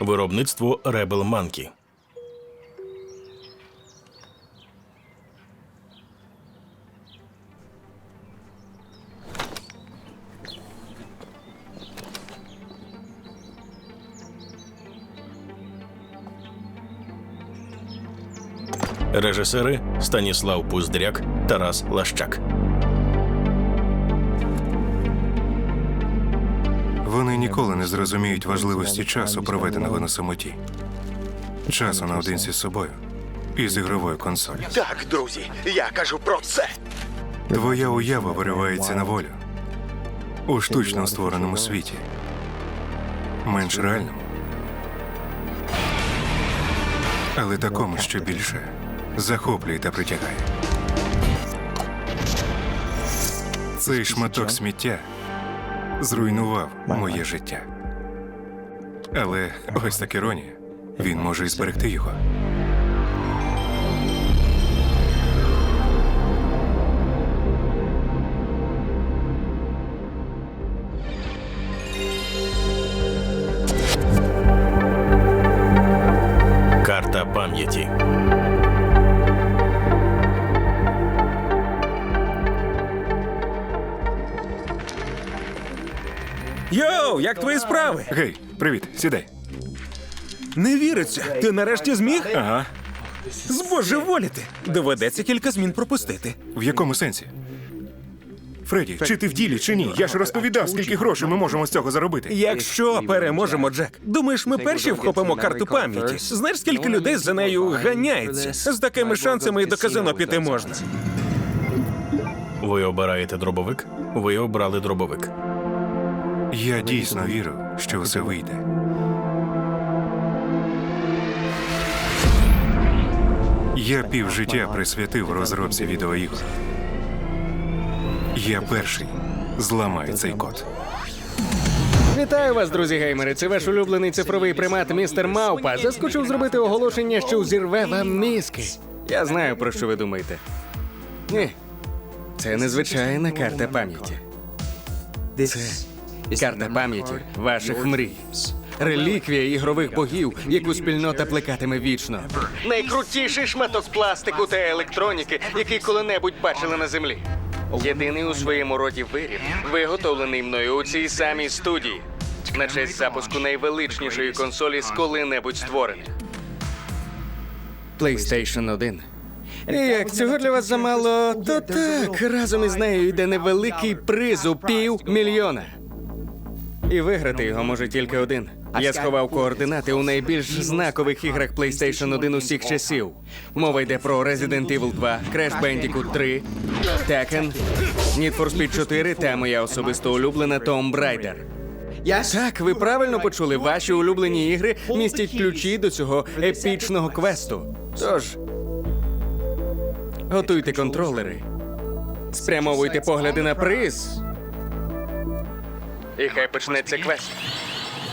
Виробництво Rebel Monkey. Режисери Станіслав Пуздряк, Тарас Лащак. Ніколи не зрозуміють важливості часу, проведеного на самоті. Часу наодинці з собою і з ігровою консолі. Так, друзі, я кажу про це. Твоя уява виривається на волю у штучно створеному світі, менш реальному, але такому, що більше захоплює та притягає. Цей шматок сміття зруйнував моє життя. Але ось так іронія. Він може і зберегти його. Йоу, як твої справи? Гей, привіт, сідай. Не віриться. Ти нарешті зміг? Ага. Збожеволіти. Доведеться кілька змін пропустити. В якому сенсі? Фредді, чи ти в ділі, чи ні? Я ж розповідав, скільки грошей ми можемо з цього заробити. Якщо переможемо, Джек, думаєш, ми перші вхопимо карту пам'яті? Знаєш, скільки людей за нею ганяється? З такими шансами і до казино піти можна. Ви обираєте дробовик? Ви обрали дробовик. Я дійсно вірю, що все вийде. Я півжиття присвятив розробці відеоігр. Я перший зламаю цей код. Вітаю вас, друзі геймери. Це ваш улюблений цифровий примат містер Маупа. Заскочив зробити оголошення, що зірве вам мізки. Я знаю, про що ви думаєте. Ні. Це незвичайна карта пам'яті. Це карта пам'яті ваших мрій. Реліквія ігрових богів, яку спільнота плекатиме вічно. Найкрутіший шматок пластику та електроніки, який коли-небудь бачили на землі. Єдиний у своєму роді виріб, виготовлений мною у цій самій студії. На честь запуску найвеличнішої консолі з коли-небудь створених. PlayStation 1. І як цього для вас замало, то так, разом із нею йде невеликий приз у пів мільйона. І виграти його може тільки один. Я сховав координати у найбільш знакових іграх PlayStation 1 усіх часів. Мова йде про Resident Evil 2, Crash Bandicoot 3, Tekken, Need for Speed 4 та моя особисто улюблена Tomb Raider. Так, ви правильно почули. Ваші улюблені ігри містять ключі до цього епічного квесту. Тож, готуйте контролери, спрямовуйте погляди на приз. І хай почнеться квест.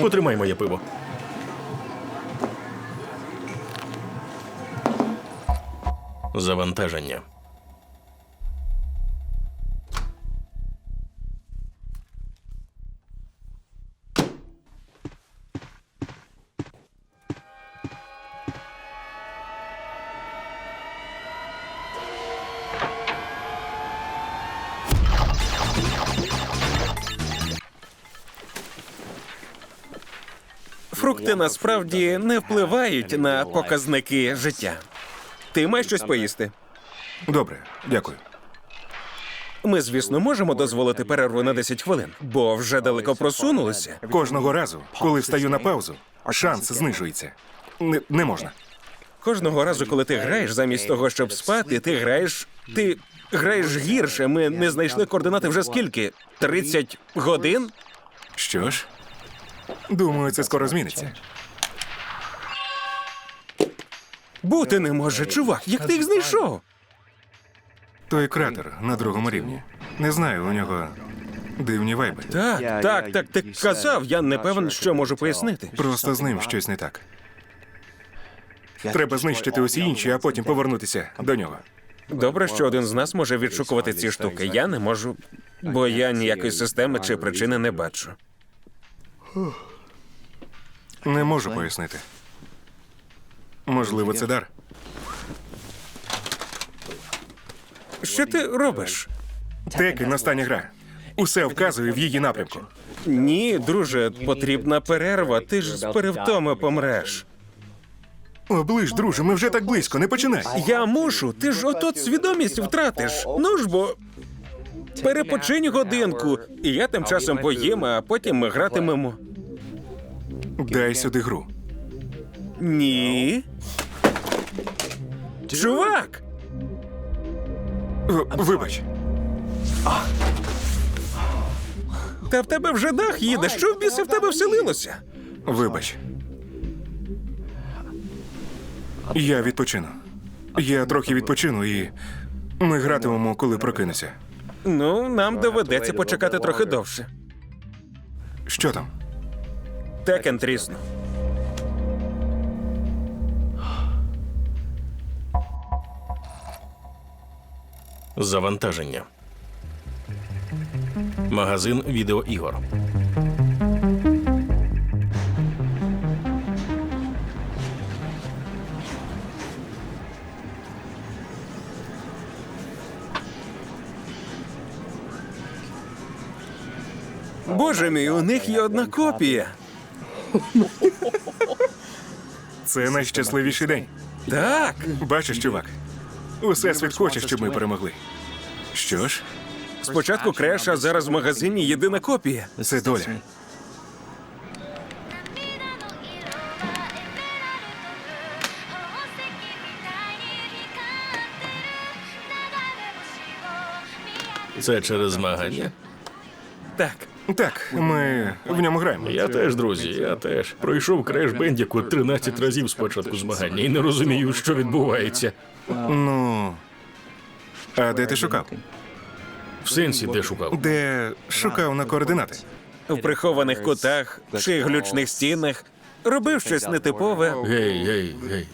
Потримай моє пиво. Завантаження. Фрукти насправді не впливають на показники життя. Ти маєш щось поїсти. Добре, дякую. Ми, звісно, можемо дозволити перерву на 10 хвилин, бо вже далеко просунулися. Кожного разу, коли встаю на паузу, шанс знижується. Не, не можна. Кожного разу, коли ти граєш, замість того, щоб спати, ти граєш. Ти граєш гірше. Ми не знайшли координати вже скільки? 30 годин? Що ж, думаю, це скоро зміниться. Бути не може, чувак. Як ти їх знайшов? Той кратер на другому рівні. Не знаю, у нього дивні вайби. Так, так, так. Ти казав. Я не певен, що можу пояснити. Просто з ним щось не так. Треба знищити усі інші, а потім повернутися до нього. Добре, що один з нас може відшукувати ці штуки. Я не можу, бо я ніякої системи чи причини не бачу. Не можу пояснити. Можливо, це дар. Що ти робиш? Текен остання гра. Усе вказує в її напрямку. Ні, друже, потрібна перерва. Ти ж з перевтоми помреш. Оближ, друже, ми вже так близько, не починай. Я мушу, ти ж отот свідомість втратиш. Ну ж бо. Перепочинь годинку, і я тим часом поїм, а потім ми гратимемо. Дай сюди гру. Ні. Чувак! Вибач, Та в тебе вже дах їде. Що в біси в тебе вселилося? вибач. Я відпочину. Я трохи відпочину і ми гратимемо, коли прокинуся. Ну, нам доведеться почекати трохи довше. Що там? Текен тріснув. Завантаження. Магазин відеоігор. Боже мій, у них є одна копія. Це найщасливіший день. Так. Бачиш, чувак, усе світ хоче, щоб ми перемогли. Що ж, Спочатку креш, а зараз в магазині єдина копія. це доля. Це через змагання. Так. Так, ми в ньому граємо. Я теж, друзі, я теж. Пройшов креш Бендіку 13 разів з початку змагання і не розумію, що відбувається. Ну. А де ти шукав? В сенсі, де шукав. Де шукав на координати? В прихованих кутах чи глючних стінах. Робив щось нетипове. Гей, гей, гей.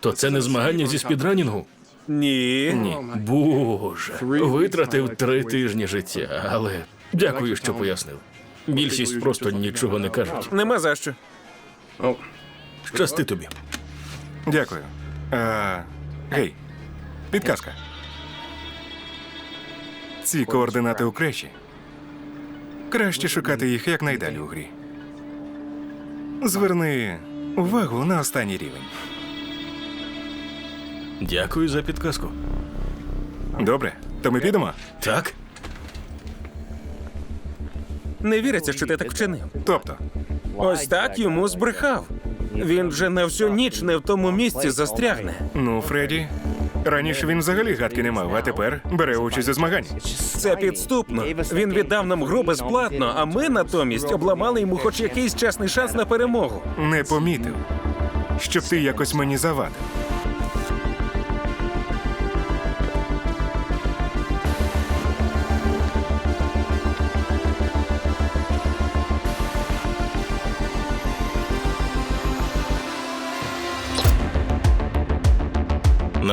То це не змагання зі спідранінгу? Ні. Ні. Боже, витратив три тижні життя, але дякую, що пояснив. Більшість просто нічого не кажуть. Нема за що. Щасти тобі. Дякую. А, гей, підказка. Ці координати у кречі. Краще шукати їх якнайдалі у грі. Зверни увагу на останній рівень. Дякую за підказку. Добре, то ми підемо. Так? Не віриться, що ти так вчинив. Тобто, Ось так йому збрехав. Він же на всю ніч не в тому місці застрягне. ну, Фредді, раніше він взагалі гадки не мав, а тепер бере участь у змаганні. Це підступно. Він віддав нам гру безплатно, а ми натомість обламали йому хоч якийсь чесний шанс на перемогу. Не помітив, щоб ти якось мені завадив.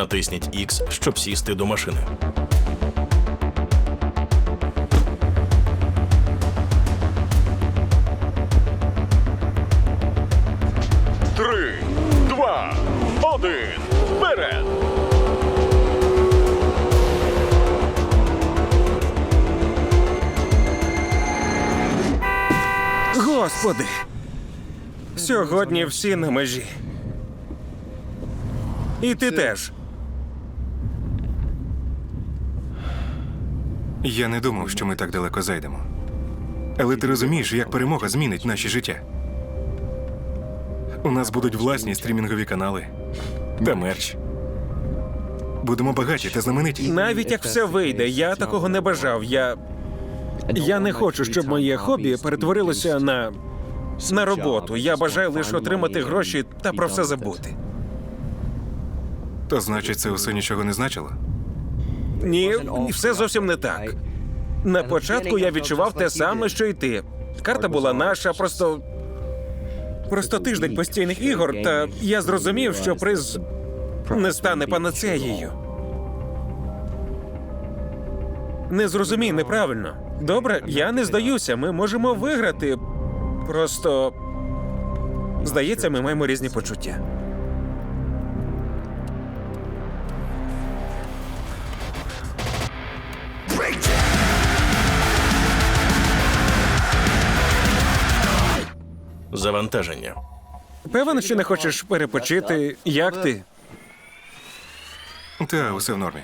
Натисніть X, щоб сісти до машини. Три, два, один, вперед! Господи! Сьогодні всі на межі. І ти теж. Я не думав, що ми так далеко зайдемо. Але ти розумієш, як перемога змінить наші життя. У нас будуть власні стрімінгові канали та мерч. Будемо багаті та знамениті. Навіть як все вийде, я такого не бажав. Я. Я не хочу, щоб моє хобі перетворилося на. на роботу. Я бажаю лише отримати гроші та про все забути. То значить, це усе нічого не значило? Ні, все зовсім не так. На початку я відчував те саме, що й ти. Карта була наша, просто. Просто тиждень постійних ігор, та я зрозумів, що приз не стане панацеєю. Не зрозумій неправильно. Добре, я не здаюся. Ми можемо виграти. Просто Здається, ми маємо різні почуття. Завантаження. Певен, що не хочеш перепочити. Як ти? Та, усе в нормі.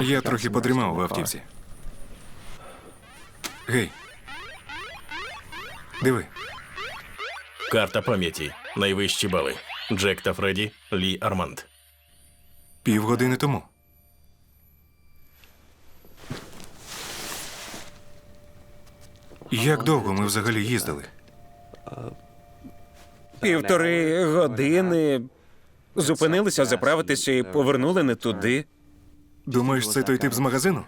Я трохи подрімав в автівці. Гей. Диви, Карта пам'яті. Найвищі бали. Джек та Фредді, Лі Арманд. півгодини тому. Як довго ми взагалі їздили? Півтори години. Зупинилися заправитися і повернули не туди. Думаєш, це той тип з магазину?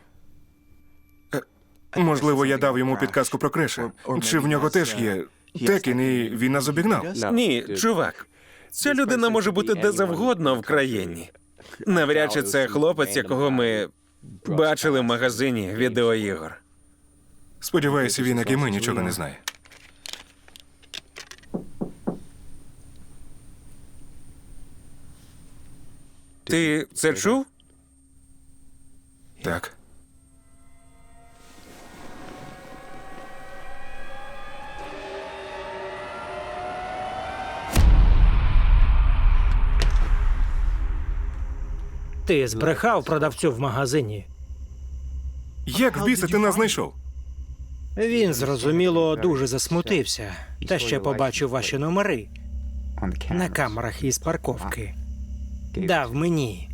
Е, Можливо, я дав йому підказку про креша. Чи в нього теж є текін, і він нас обігнав? Ні, чувак. Ця людина може бути де завгодно в країні. Навряд чи це хлопець, якого ми бачили в магазині відеоігор. Сподіваюся, він, як і ми, нічого не знає. Ти це чув? Так. Ти збрехав продавцю в магазині. Як в біса ти нас знайшов? Він зрозуміло дуже засмутився, та ще побачив ваші номери на камерах із парковки. Дав мені.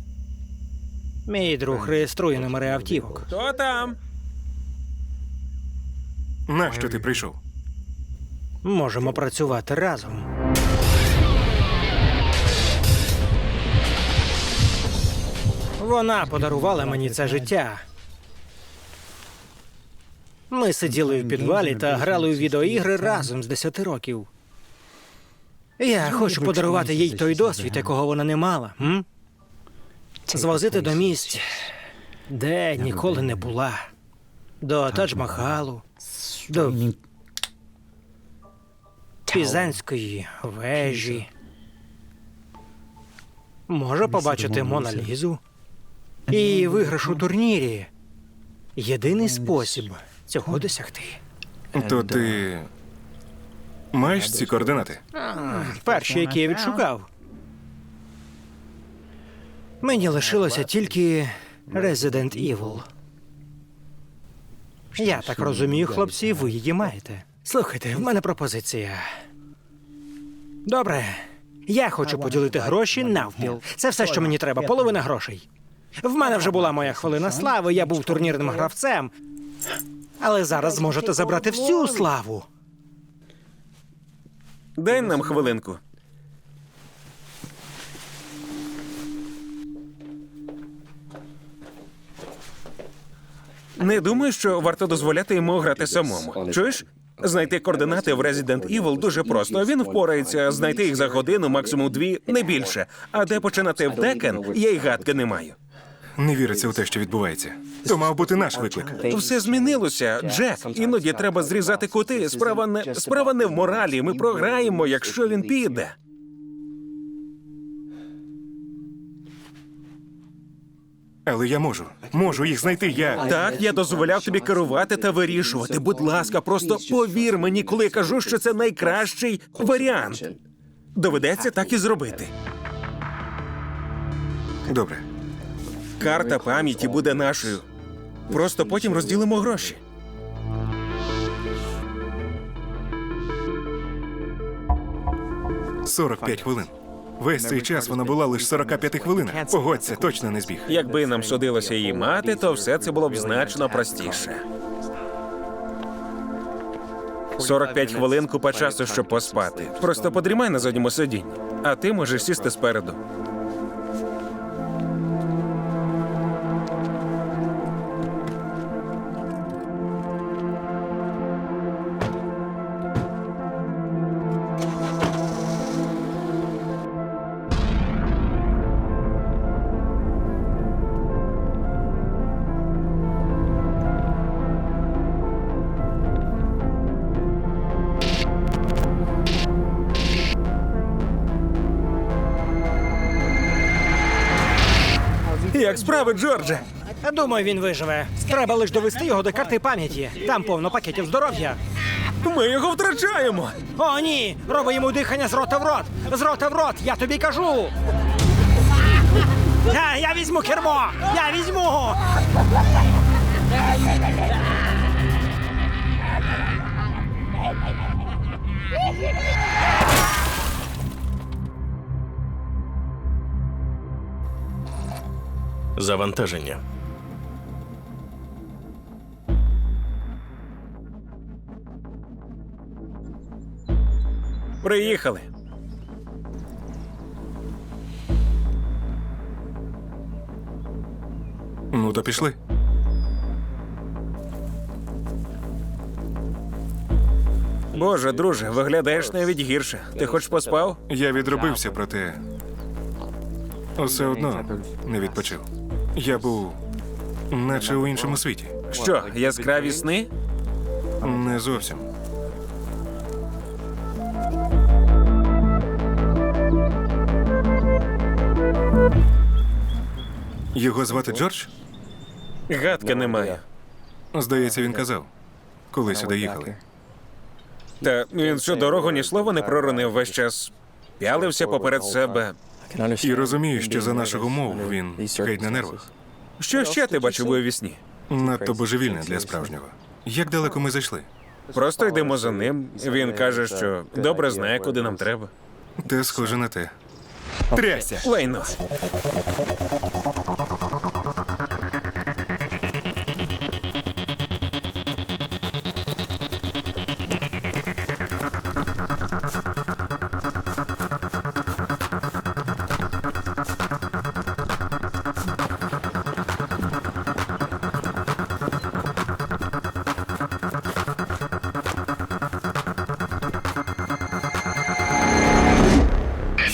Мій друг реєструє номери автівок. Хто там? Нащо ти прийшов? Можемо працювати разом. Вона подарувала мені це життя. Ми сиділи в підвалі та грали у відеоігри разом з 10 років. Я хочу подарувати їй той досвід, якого вона не мала. М? Звозити до місць, де ніколи не була. До Тадж-Махалу, до Пізанської вежі. Може побачити Мона Лізу. І виграш у турнірі. Єдиний спосіб цього досягти. То ти. Маєш ці координати? Перші, які я відшукав. Мені лишилося тільки Resident Evil. Я так розумію, хлопці, ви її маєте. Слухайте, в мене пропозиція. Добре. Я хочу поділити гроші навпіл. Це все, що мені треба, половина грошей. В мене вже була моя хвилина слави, я був турнірним гравцем. Але зараз зможете забрати всю славу. Дай нам хвилинку. Не думаю, що варто дозволяти йому грати самому. Чуєш? Знайти координати в Resident Evil дуже просто. Він впорається, знайти їх за годину, максимум дві, не більше. А де починати в Tekken, я й гадки не маю. Не віриться у те, що відбувається. То мав бути наш виклик. Все змінилося, Джек. Іноді треба зрізати кути. Справа не справа не в моралі. Ми програємо, якщо він піде. Але я можу. Можу їх знайти. Я. Так, я дозволяв тобі керувати та вирішувати. Будь ласка, просто повір мені, коли я кажу, що це найкращий варіант. Доведеться так і зробити. Добре. Карта пам'яті буде нашою. Просто потім розділимо гроші. — 45 хвилин. Весь цей час вона була лише 45 хвилин. Погодься, точно не збіг. Якби нам судилося її мати, то все це було б значно простіше. 45 хвилин купа часу, щоб поспати. Просто подрімай на задньому сидінні, а ти можеш сісти спереду. Як справи, Джордже? Думаю, він виживе. Треба лише довести його до карти пам'яті. Там повно пакетів здоров'я. Ми його втрачаємо. О, ні! Роби йому дихання з рота в рот! З рота в рот! Я тобі кажу! Я, я візьму кермо! Я візьму! Завантаження. Приїхали. Ну то пішли. Боже, друже, виглядаєш навіть гірше. Ти хоч поспав? Я відробився, проте все одно не відпочив. Я був наче у іншому світі. Що, яскраві сни? Не зовсім. Його звати Джордж? Гадки немає. Здається, він казав, коли сюди їхали. Та він всю дорогу ні слова не проронив весь час. Пялився поперед себе. І розумію, що за наших умов він геть на нервах. Що ще ти бачив у вісні? Надто божевільне для справжнього. Як далеко ми зайшли? Просто йдемо за ним. Він каже, що добре знає, куди нам треба. Те схоже на те. Трясся! Лайно.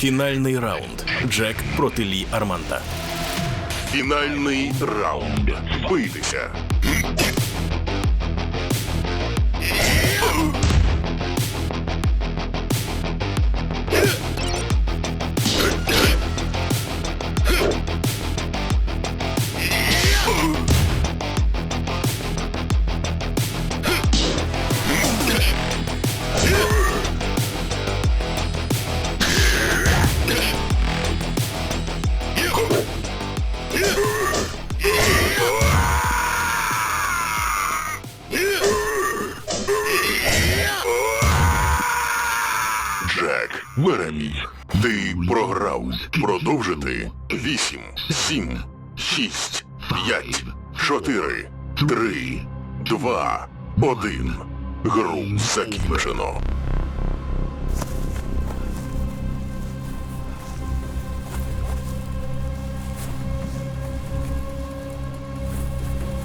Фінальний раунд. Джек проти Лі Арманта. Фінальний раунд. Бийтеся. Один. Гру закінчено.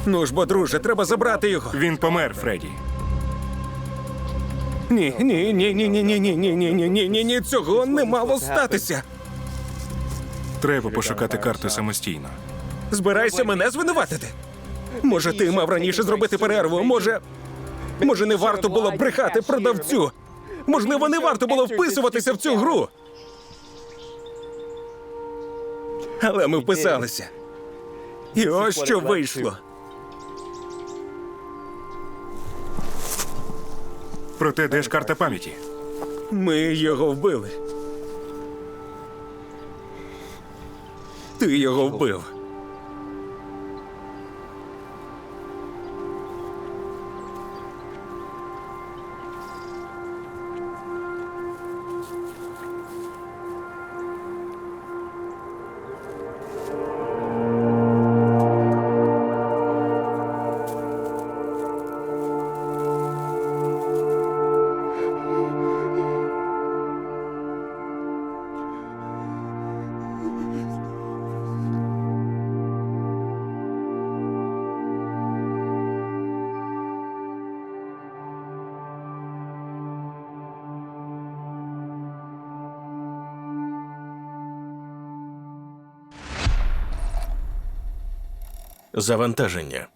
Ну ж бо, друже, треба забрати його. Він помер, Фредді. Ні, ні, ні, ні, ні, ні, ні, ні, ні, ні, ні, ні, ні, цього не мало статися. Треба пошукати карту самостійно. Збирайся мене звинуватити. Може, ти мав раніше зробити перерву? Може. Може, не варто було брехати продавцю? Можливо, не варто було вписуватися в цю гру. Але ми вписалися. І ось що вийшло. Проте де ж карта пам'яті? Ми його вбили. Ти його вбив. Завантаження.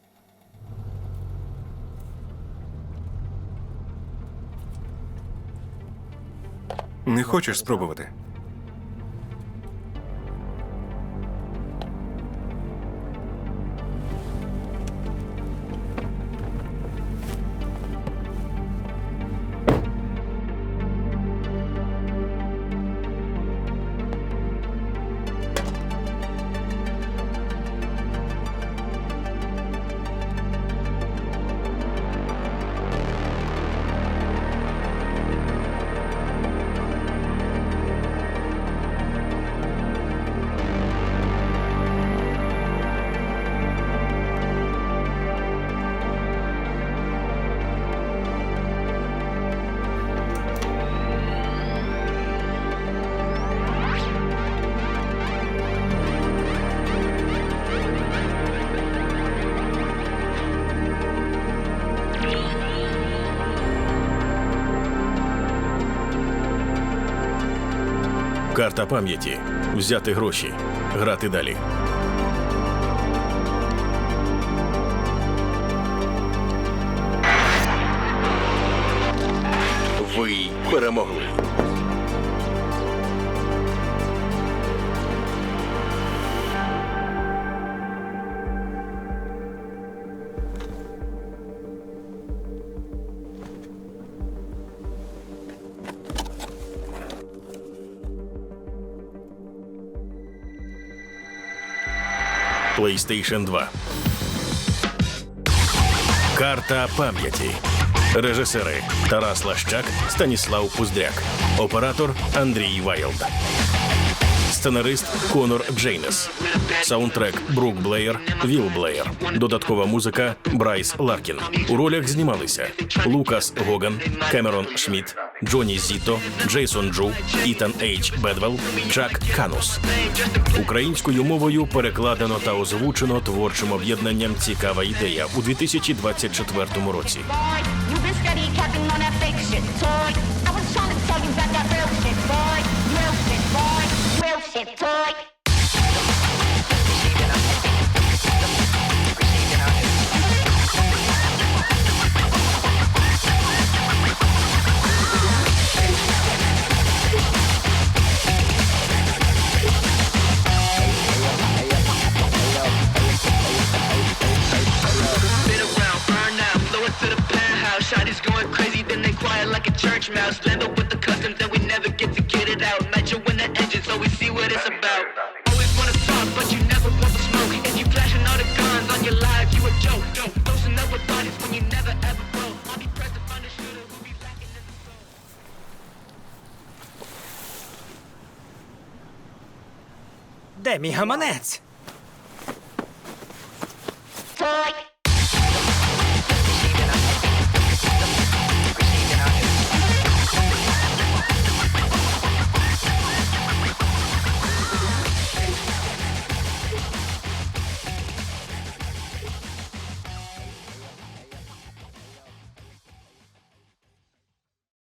Не хочеш спробувати? Карта пам'яті. Взяти гроші. Грати далі. Ви перемогли. PlayStation 2. Карта пам'яті. Режисери Тарас Лащак, Станіслав Пуздряк. Оператор Андрій Вайлд. Сценарист Конор Джейнес. Саундтрек Брук Блеєр, Віл Блеєр. Додаткова музика Брайс Ларкін. У ролях знімалися Лукас Гоган, Кемерон Шмідт, Джоні Зіто, Джейсон Джу, Ітан Ейч Бедвелл, Чак Канус. Українською мовою перекладено та озвучено творчим об'єднанням Цікава ідея у 2024 році. boy. penthouse. Shotty's going crazy, then they quiet like a church mouse. Blend up with the customs, then we never get to get it out. Met you in the engine, so we see what it's about. Always wanna talk, but you never want the smoke. And you flashing all the guns on your live, you a joke. Posting up with bodies when you never ever broke. I'll be pressed to find a shooter who be lacking in the soul. Де мій гаманець? Toy.